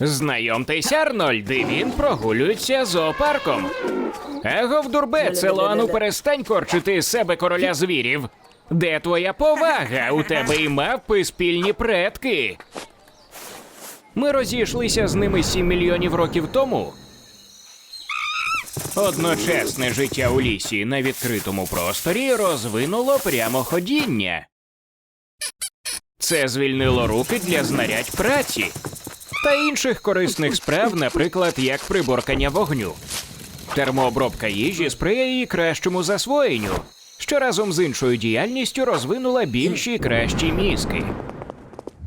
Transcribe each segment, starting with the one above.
Знайомтесь, Арнольд, і він прогулюється зоопарком. Егов дурбе, Целоану, перестань корчити з себе короля звірів. Де твоя повага? У тебе і мавпи спільні предки. Ми розійшлися з ними 7 мільйонів років тому. Одночасне життя у лісі на відкритому просторі розвинуло прямоходіння. Це звільнило руки для знарядь праці та інших корисних справ, наприклад, як приборкання вогню. Термообробка їжі сприяє її кращому засвоєнню, що разом з іншою діяльністю розвинула більші і кращі мізки.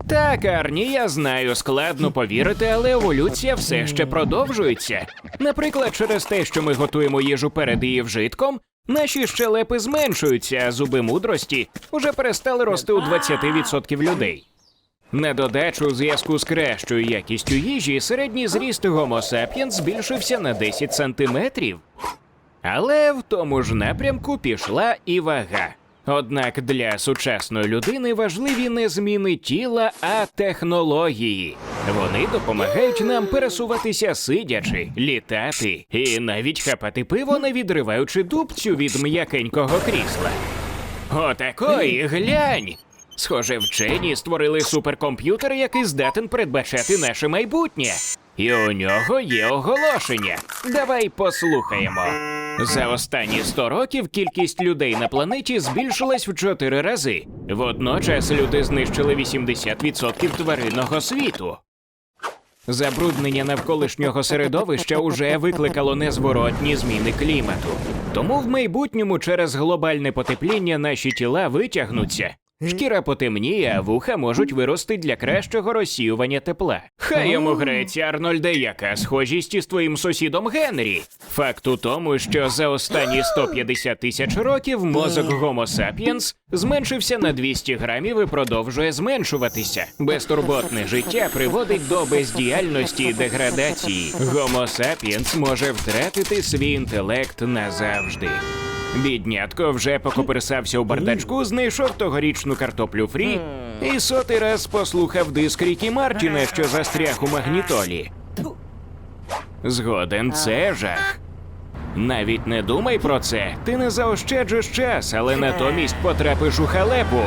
Так, Арні, я знаю, складно повірити, але еволюція все ще продовжується. Наприклад, через те, що ми готуємо їжу перед її вжитком, наші щелепи зменшуються, а зуби мудрості вже перестали рости у 20% людей. На додачу, у зв'язку з кращою якістю їжі, середній зріст Homo sapiens збільшився на 10 сантиметрів. Але в тому ж напрямку пішла і вага. Однак для сучасної людини важливі не зміни тіла, а технології. Вони допомагають нам пересуватися сидячи, літати і навіть хапати пиво, не відриваючи дубцю від м'якенького крісла. Отакої, глянь! Схоже, вчені створили суперкомп'ютер, який здатен передбачати наше майбутнє. І у нього є оголошення. Давай послухаємо. За останні 100 років кількість людей на планеті збільшилась в 4 рази. Водночас люди знищили 80% тваринного світу. Забруднення навколишнього середовища уже викликало незворотні зміни клімату. Тому в майбутньому через глобальне потепління наші тіла витягнуться. Шкіра потемніє, а вуха можуть вирости для кращого розсіювання тепла. Хай йому греться, Арнольде, яка схожість із твоїм сусідом Генрі. Факт у тому, що за останні 150 тисяч років мозок Homo sapiens зменшився на 200 грамів і продовжує зменшуватися. Безтурботне життя приводить до бездіяльності і деградації. Homo sapiens може втратити свій інтелект назавжди. Біднятко вже покоперсався у бардачку, знайшов тогорічну картоплю фрі і сотий раз послухав диск Рікі Мартіна, що застряг у магнітолі. Згоден, це жах. Навіть не думай про це. Ти не заощаджиш час, але натомість потрапиш у халепу.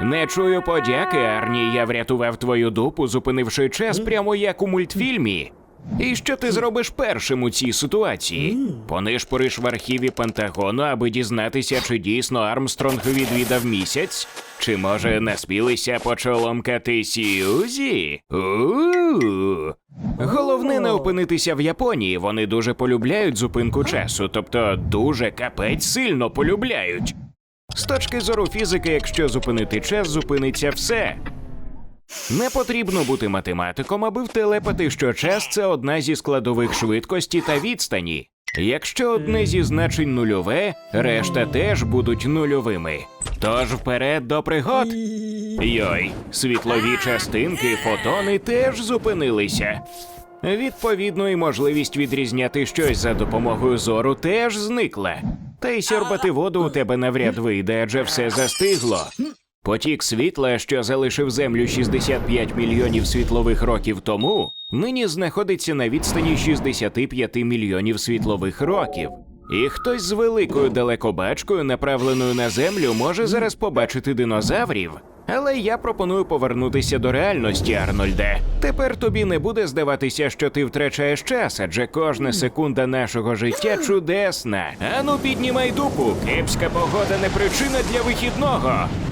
Не чую подяки, Арні. Я врятував твою дупу, зупинивши час прямо як у мультфільмі. І що ти зробиш першим у цій ситуації? Понишпориш в архіві Пентагону, аби дізнатися, чи дійсно Армстронг відвідав місяць? Чи може насмілися почоломкати Сьюзі? У-у-у. Головне не опинитися в Японії. Вони дуже полюбляють зупинку часу, тобто дуже капець сильно полюбляють. З точки зору фізики, якщо зупинити час, зупиниться все. Не потрібно бути математиком, аби втелепати, що час це одна зі складових швидкості та відстані. Якщо одне зі значень нульове, решта теж будуть нульовими. Тож вперед до пригод. Йой, світлові частинки, фотони теж зупинилися. Відповідно, і можливість відрізняти щось за допомогою зору теж зникла. Та й сьорбати воду у тебе навряд вийде, адже все застигло. Потік світла, що залишив землю 65 мільйонів світлових років тому, нині знаходиться на відстані 65 мільйонів світлових років. І хтось з великою далекобачкою, направленою на землю, може зараз побачити динозаврів. Але я пропоную повернутися до реальності, Арнольде. Тепер тобі не буде здаватися, що ти втрачаєш час, адже кожна секунда нашого життя чудесна. Ану, піднімай дупу. Кепська погода не причина для вихідного.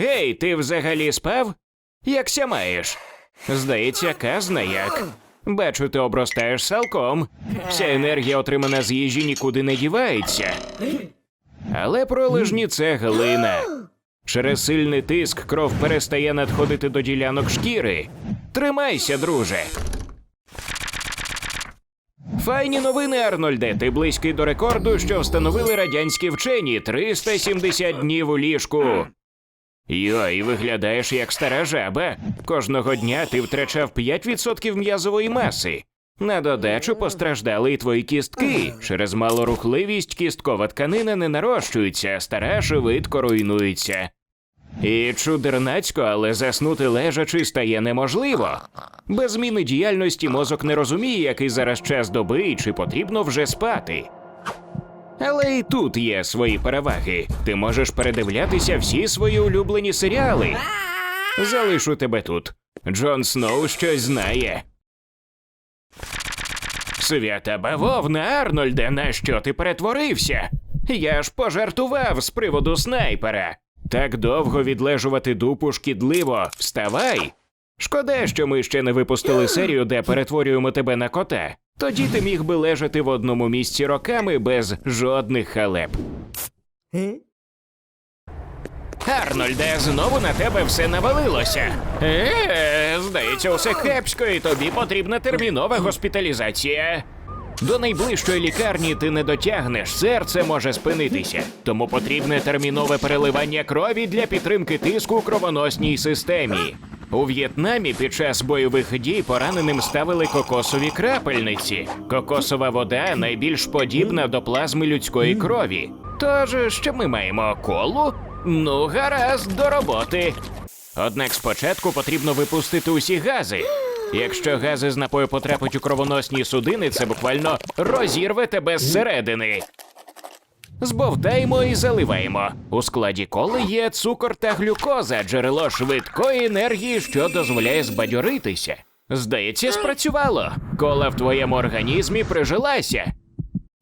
Гей, ти взагалі спав? Якся маєш? Здається, казна як. Бачу, ти обростаєш салком. Вся енергія, отримана з їжі, нікуди не дівається. Але пролежні це глина. Через сильний тиск кров перестає надходити до ділянок шкіри. Тримайся, друже. Файні новини, Арнольде. Ти близький до рекорду, що встановили радянські вчені 370 днів у ліжку. Йой, виглядаєш як стара жаба. Кожного дня ти втрачав 5% м'язової маси. На додачу постраждали і твої кістки. Через малорухливість кісткова тканина не нарощується, стара швидко руйнується. І чудернацько, але заснути лежачи стає неможливо. Без зміни діяльності мозок не розуміє, який зараз час доби і чи потрібно вже спати. Але і тут є свої переваги. Ти можеш передивлятися всі свої улюблені серіали. Залишу тебе тут. Джон Сноу щось знає. Свята бавовна, Арнольде, на що ти перетворився? Я ж пожартував з приводу снайпера. Так довго відлежувати дупу шкідливо. Вставай. Шкода, що ми ще не випустили серію, де перетворюємо тебе на кота. Тоді ти міг би лежати в одному місці роками без жодних халеп. Арнольде, знову на тебе все навалилося. Е, здається, усе кепсько, і тобі потрібна термінова госпіталізація. До найближчої лікарні ти не дотягнеш, серце може спинитися. Тому потрібне термінове переливання крові для підтримки тиску у кровоносній системі. У В'єтнамі під час бойових дій пораненим ставили кокосові крапельниці. Кокосова вода найбільш подібна до плазми людської крові. Тож, що ми маємо колу? Ну, гаразд, до роботи. Однак спочатку потрібно випустити усі гази. Якщо гази з напою потрапить у кровоносні судини, це буквально розірве тебе зсередини. Збовтаємо і заливаємо. У складі коли є цукор та глюкоза, джерело швидкої енергії, що дозволяє збадьоритися. Здається, спрацювало. Кола в твоєму організмі прижилася.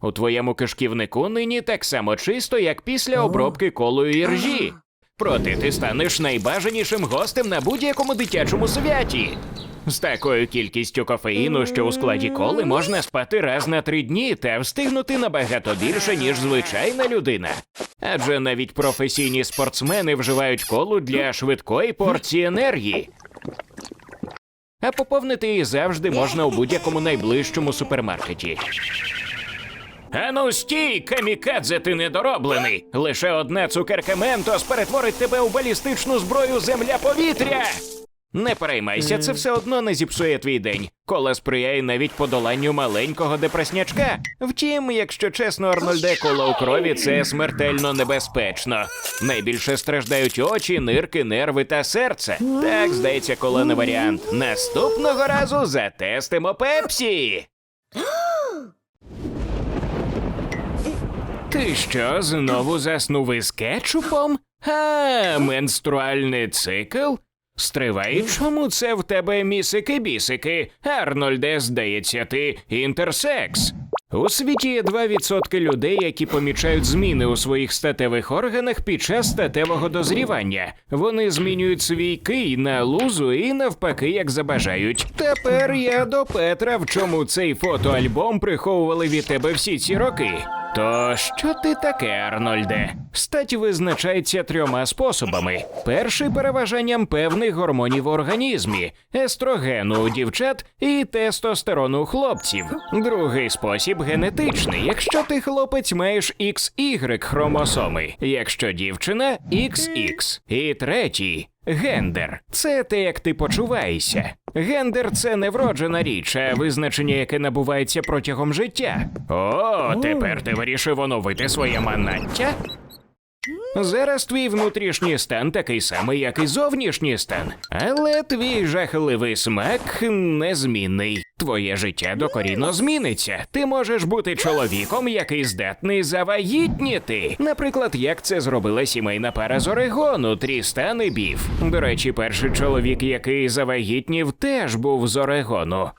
У твоєму кишківнику нині так само чисто, як після обробки колою і ржі. Проте ти станеш найбажанішим гостем на будь-якому дитячому святі. З такою кількістю кофеїну, що у складі коли можна спати раз на три дні та встигнути набагато більше, ніж звичайна людина. Адже навіть професійні спортсмени вживають колу для швидкої порції енергії. А поповнити її завжди можна у будь-якому найближчому супермаркеті. Ану стій, камікадзе, ти недороблений. Лише одна цукерка Ментос перетворить тебе у балістичну зброю земля-повітря. Не переймайся, це все одно не зіпсує твій день. Кола сприяє навіть подоланню маленького депреснячка. Втім, якщо чесно, Арнольде, кола у крові це смертельно небезпечно. Найбільше страждають очі, нирки, нерви та серце. Так, здається, кола не варіант. Наступного разу затестимо пепсі. Ти що, знову заснув із кетчупом? А, менструальний цикл? Стривай, чому це в тебе місики-бісики? Арнольде, здається, ти інтерсекс. У світі є 2% людей, які помічають зміни у своїх статевих органах під час статевого дозрівання. Вони змінюють свій кий на лузу і навпаки, як забажають. Тепер я до Петра, в чому цей фотоальбом приховували від тебе всі ці роки. То що ти таке, Арнольде? Стать визначається трьома способами: перший переважанням певних гормонів в організмі, естрогену у дівчат і тестостерону у хлопців. Другий спосіб генетичний. Якщо ти хлопець, маєш XY хромосоми, якщо дівчина XX. І третій. Гендер це те, як ти почуваєшся. Гендер це не вроджена річ, а визначення, яке набувається протягом життя. О, тепер ти вирішив оновити своє манаття? Зараз твій внутрішній стан такий самий, як і зовнішній стан, але твій жахливий смак незмінний. Твоє життя докорінно зміниться. Ти можеш бути чоловіком, який здатний завагітніти. Наприклад, як це зробила сімейна пара з Орегону, Трістан і Біф. До речі, перший чоловік, який завагітнів, теж був з Орегону.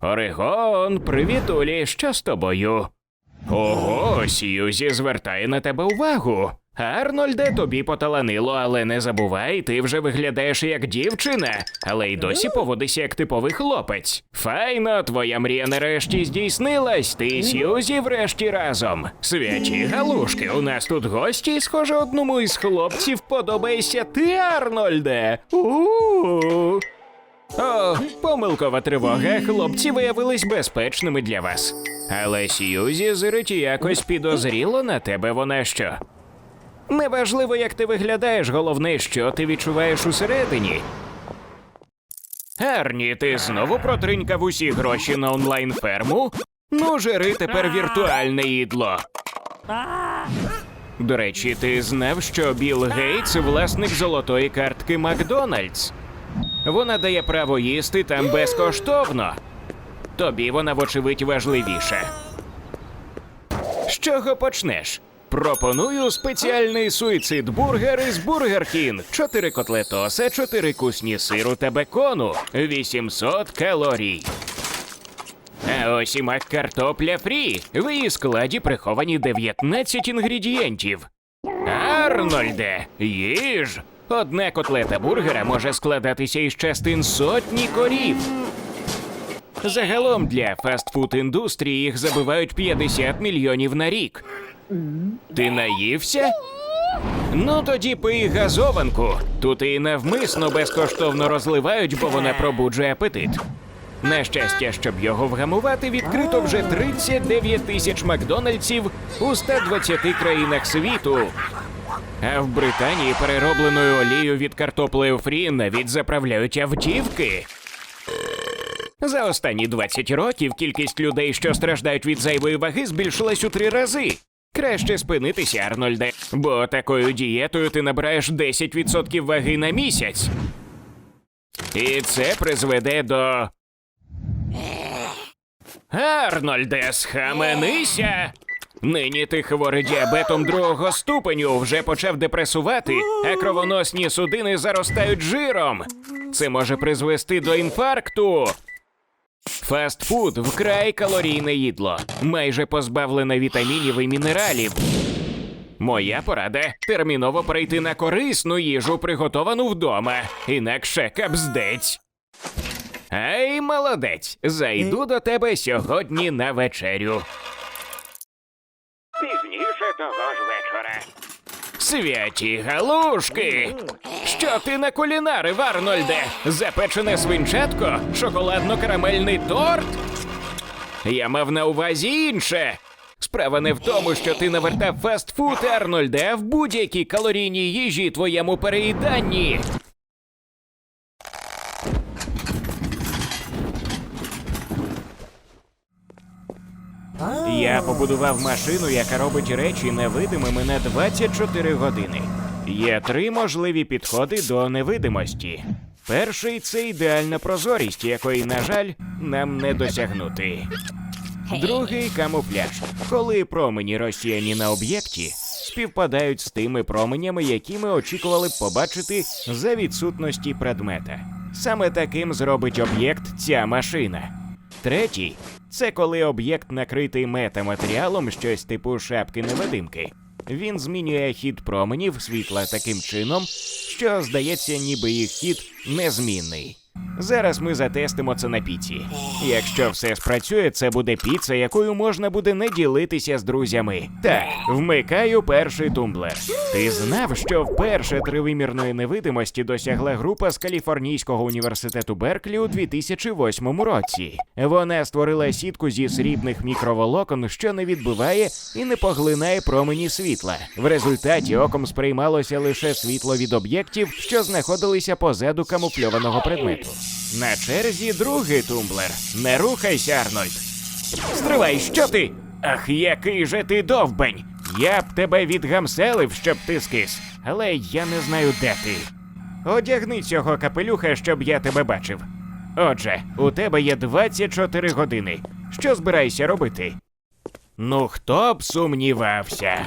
Орегон, привітулі, що з тобою? Ого, Сьюзі звертає на тебе увагу. Арнольде, тобі поталанило, але не забувай, ти вже виглядаєш як дівчина, але й досі поводишся як типовий хлопець. Файно, твоя мрія нарешті здійснилась. Ти і Сьюзі врешті разом. Святі галушки, у нас тут гості, схоже, одному із хлопців подобаєшся ти, Арнольде. У-у-у. О, помилкова тривога. Хлопці виявились безпечними для вас. Але Сьюзі зирить якось підозріло на тебе вона що. Неважливо, як ти виглядаєш, головне, що ти відчуваєш усередині. Арні, ти знову протринькав усі гроші на онлайн-ферму? Ну, жири тепер віртуальне їдло. До речі, ти знав, що Білл Гейтс власник золотої картки Макдональдс? Вона дає право їсти там безкоштовно. Тобі вона, вочевидь, важливіша. З чого почнеш? Пропоную спеціальний суїцид бургер із Бургер Кінг. Чотири котлетоса, чотири кусні сиру та бекону, 800 калорій. А ось і мак картопля фрі. В її складі приховані 19 інгредієнтів. Арнольде, їж! Одна котлета бургера може складатися із частин сотні корів. Загалом для фастфуд індустрії їх забивають 50 мільйонів на рік. Ти наївся? Ну тоді пий газованку. Тут і навмисно безкоштовно розливають, бо вона пробуджує апетит. На щастя, щоб його вгамувати, відкрито вже 39 тисяч Макдональдсів у 120 країнах світу. А в Британії переробленою олією від картоплею фрі навіть заправляють автівки. За останні 20 років кількість людей, що страждають від зайвої ваги, збільшилась у три рази. Краще спинитися, Арнольде, бо такою дієтою ти набираєш 10% ваги на місяць. І це призведе до. Арнольде, схаменися! Нині ти хворий діабетом другого ступеню вже почав депресувати, а кровоносні судини заростають жиром. Це може призвести до інфаркту. Фастфуд вкрай калорійне їдло, майже позбавлене вітамінів і мінералів. Моя порада терміново перейти на корисну їжу, приготовану вдома, інакше капздець. Ей, молодець, зайду до тебе сьогодні на вечерю. Святі галушки! Що ти на кулінарив, Арнольде? Запечене свинчатко? Шоколадно-карамельний торт? Я мав на увазі інше. Справа не в тому, що ти навертав фастфуд, Арнольде, а в будь-якій калорійній їжі твоєму переїданні. Я побудував машину, яка робить речі невидимими на 24 години. Є три можливі підходи до невидимості. Перший це ідеальна прозорість, якої, на жаль, нам не досягнути. Другий камуфляж, коли промені розсіяні на об'єкті, співпадають з тими променями, які ми очікували б побачити за відсутності предмета. Саме таким зробить об'єкт ця машина. Третій це коли об'єкт накритий метаматеріалом, щось типу шапки невидимки. Він змінює хід променів світла таким чином, що здається, ніби їх хід незмінний. Зараз ми затестимо це на піці. Якщо все спрацює, це буде піца, якою можна буде не ділитися з друзями. Так, вмикаю перший тумблер. Ти знав, що вперше тривимірної невидимості досягла група з Каліфорнійського університету Берклі у 2008 році. Вона створила сітку зі срібних мікроволокон, що не відбиває і не поглинає промені світла. В результаті оком сприймалося лише світло від об'єктів, що знаходилися позаду камуфльованого предмету. На черзі другий тумблер. Не рухайся, Арнольд. Стривай, що ти? Ах, який же ти довбень! Я б тебе відгамселив, щоб ти скис, але я не знаю, де ти. Одягни цього капелюха, щоб я тебе бачив. Отже, у тебе є 24 години. Що збираєшся робити? Ну, хто б сумнівався?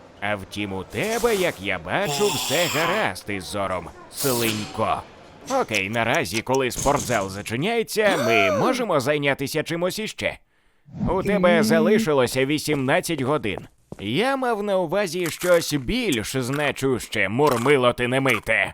А втім, у тебе, як я бачу, все гаразд із зором, слинько. Окей, наразі, коли спортзал зачиняється, ми можемо зайнятися чимось іще. У тебе залишилося 18 годин. Я мав на увазі щось більш значуще, мурмило ти не мите.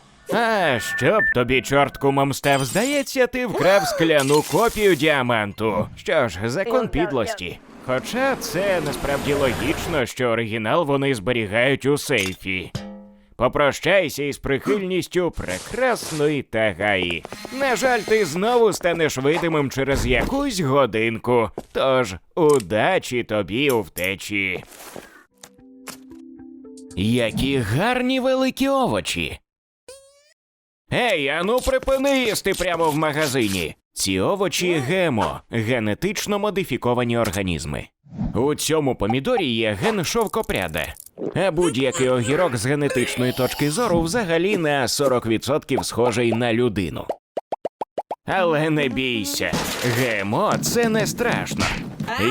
А щоб тобі, чорт кумом здається, ти вкрав скляну копію діаманту. Що ж, закон підлості. Хоча це насправді логічно, що оригінал вони зберігають у сейфі. Попрощайся із прихильністю прекрасної Тагаї. На жаль, ти знову станеш видимим через якусь годинку. Тож удачі тобі у втечі. Які гарні великі овочі. Ей, ану припини їсти прямо в магазині. Ці овочі гемо, генетично модифіковані організми. У цьому помідорі є ген шовкопряда. А будь-який огірок з генетичної точки зору взагалі на 40% схожий на людину. Але не бійся, ГМО це не страшно.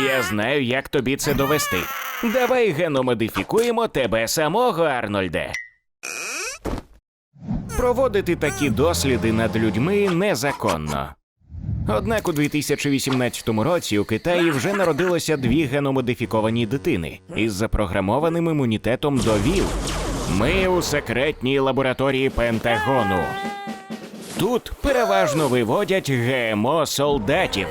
Я знаю, як тобі це довести. Давай геномодифікуємо тебе самого, Арнольде. Проводити такі досліди над людьми незаконно. Однак у 2018 році у Китаї вже народилося дві геномодифіковані дитини із запрограмованим імунітетом до ВІЛ. Ми у секретній лабораторії Пентагону. Тут переважно виводять ГМО солдатів.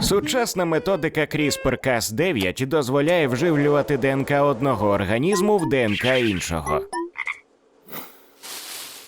Сучасна методика CRISPR-Cas9 дозволяє вживлювати ДНК одного організму в ДНК іншого.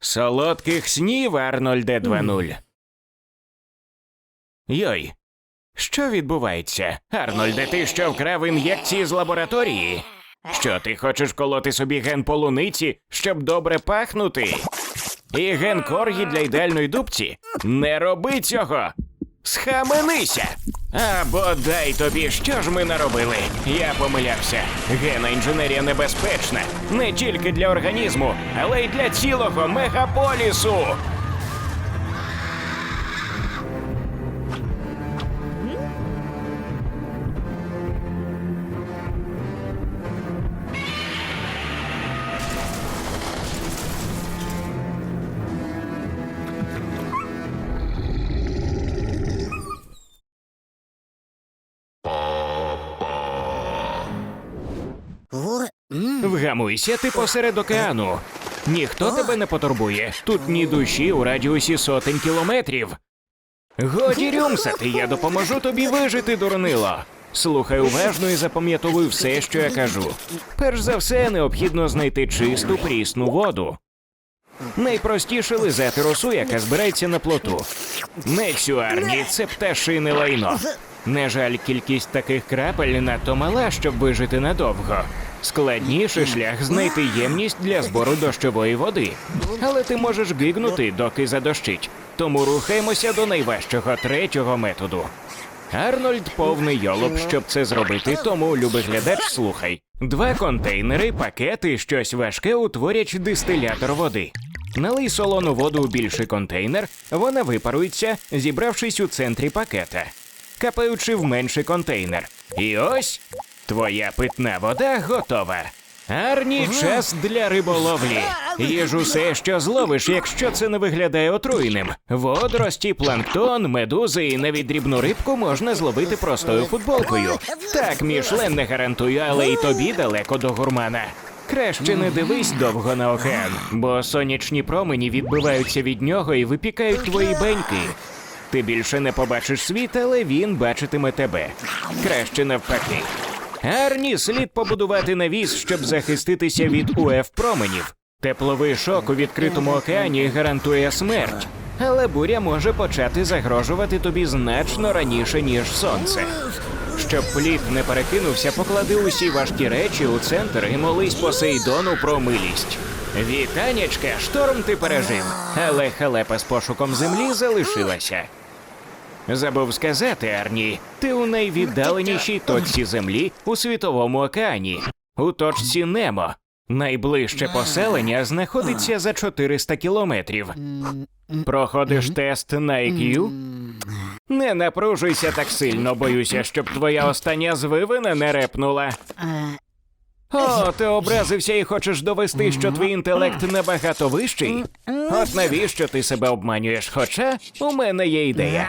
Солодких снів, Арнольде 2.0. Йой. Що відбувається? Арнольде, ти що вкрав ін'єкції з лабораторії? Що ти хочеш колоти собі ген полуниці, щоб добре пахнути? І ген коргі для ідеальної дубці? Не роби цього! Схаменися! А бодай тобі, що ж ми наробили? Я помилявся. Гена інженерія небезпечна не тільки для організму, але й для цілого мегаполісу. Вгамуйся ти посеред океану. Ніхто тебе не потурбує. Тут ні душі у радіусі сотень кілометрів. Годі рюмсати, я допоможу тобі вижити, дурнило. Слухай уважно і запам'ятовуй все, що я кажу. Перш за все, необхідно знайти чисту прісну воду. Найпростіше лизати росу, яка збирається на плоту. Не цю арні, це пташине лайно. Не жаль, кількість таких крапель надто мала, щоб вижити надовго. Складніший шлях знайти ємність для збору дощової води. Але ти можеш гигнути, доки задощить. Тому рухаємося до найважчого третього методу. Арнольд повний йолоп, щоб це зробити, тому, любий глядач, слухай. Два контейнери, пакети, щось важке утворять дистилятор води. Налий солону воду у більший контейнер, вона випарується, зібравшись у центрі пакета, капаючи в менший контейнер. І ось твоя питна вода готова. Арні час для риболовлі. Їж усе, що зловиш, якщо це не виглядає отруєним. Водорості, планктон, медузи і навіть дрібну рибку можна зловити простою футболкою. Так, Мішлен не гарантую, але й тобі далеко до гурмана. Краще не дивись довго на океан, бо сонячні промені відбиваються від нього і випікають твої беньки. Ти більше не побачиш світ, але він бачитиме тебе. Краще навпаки. Арні слід побудувати навіс, щоб захиститися від УФ променів. Тепловий шок у відкритому океані гарантує смерть, але буря може почати загрожувати тобі значно раніше, ніж сонце. Щоб плід не перекинувся, поклади усі важкі речі у центр і молись Посейдону про милість. Вітанячка, шторм ти пережив, але халепа з пошуком землі залишилася. Забув сказати, Арні, ти у найвіддаленішій точці землі у світовому океані, у точці Немо. Найближче поселення знаходиться за 400 кілометрів. Проходиш тест на IQ? Не напружуйся так сильно, боюся, щоб твоя остання звивина не репнула. О, ти образився і хочеш довести, що твій інтелект набагато вищий? От навіщо ти себе обманюєш? Хоча у мене є ідея.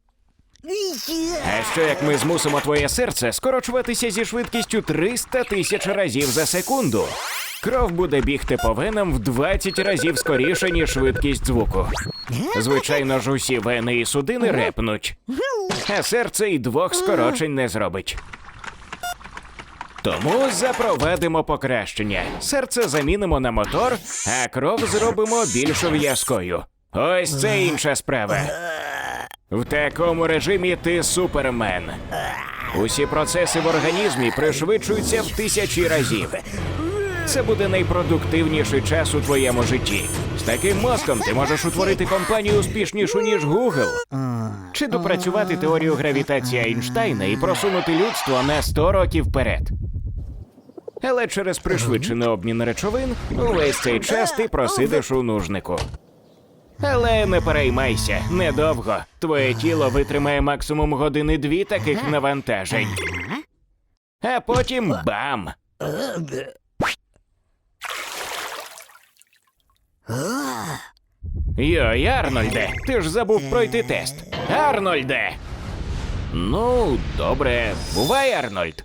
А що як ми змусимо твоє серце скорочуватися зі швидкістю 300 тисяч разів за секунду? Кров буде бігти по венам в 20 разів скоріше, ніж швидкість звуку. Звичайно ж, усі вени і судини репнуть, а серце і двох скорочень не зробить. Тому запровадимо покращення. Серце замінимо на мотор, а кров зробимо більш в'язкою. Ось це інша справа. В такому режимі ти супермен. Усі процеси в організмі пришвидшуються в тисячі разів. Це буде найпродуктивніший час у твоєму житті. З таким мозком ти можеш утворити компанію успішнішу, ніж Google. Чи допрацювати теорію гравітації Айнштайна і просунути людство на 100 років вперед. Але через пришвидшений обмін речовин увесь цей час ти просидиш у нужнику. Але не переймайся, недовго. Твоє тіло витримає максимум години дві таких навантажень. А потім бам! Йой, Арнольде, ти ж забув пройти тест. Арнольде! Ну, добре, бувай, Арнольд.